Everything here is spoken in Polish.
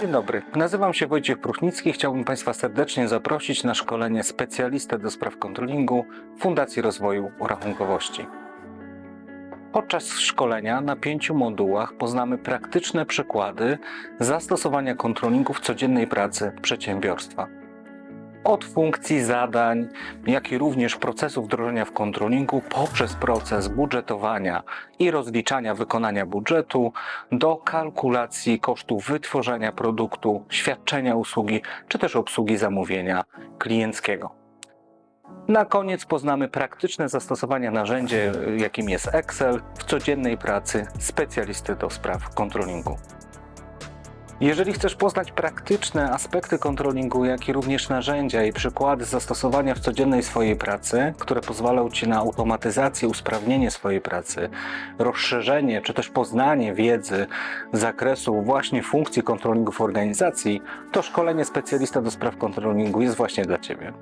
Dzień dobry, nazywam się Wojciech Pruchnicki. Chciałbym Państwa serdecznie zaprosić na szkolenie specjalistę do spraw kontrolingu Fundacji Rozwoju Rachunkowości. Podczas szkolenia na pięciu modułach poznamy praktyczne przykłady zastosowania kontrolingu w codziennej pracy przedsiębiorstwa. Od funkcji zadań, jak i również procesu wdrożenia w kontrolingu poprzez proces budżetowania i rozliczania wykonania budżetu do kalkulacji kosztów wytworzenia produktu, świadczenia usługi czy też obsługi zamówienia klienckiego. Na koniec poznamy praktyczne zastosowanie narzędzia, jakim jest Excel w codziennej pracy specjalisty do spraw kontrolingu. Jeżeli chcesz poznać praktyczne aspekty kontrolingu, jak i również narzędzia i przykłady zastosowania w codziennej swojej pracy, które pozwalają Ci na automatyzację, usprawnienie swojej pracy, rozszerzenie czy też poznanie wiedzy z zakresu właśnie funkcji kontrolingu w organizacji, to szkolenie specjalista do spraw kontrolingu jest właśnie dla Ciebie.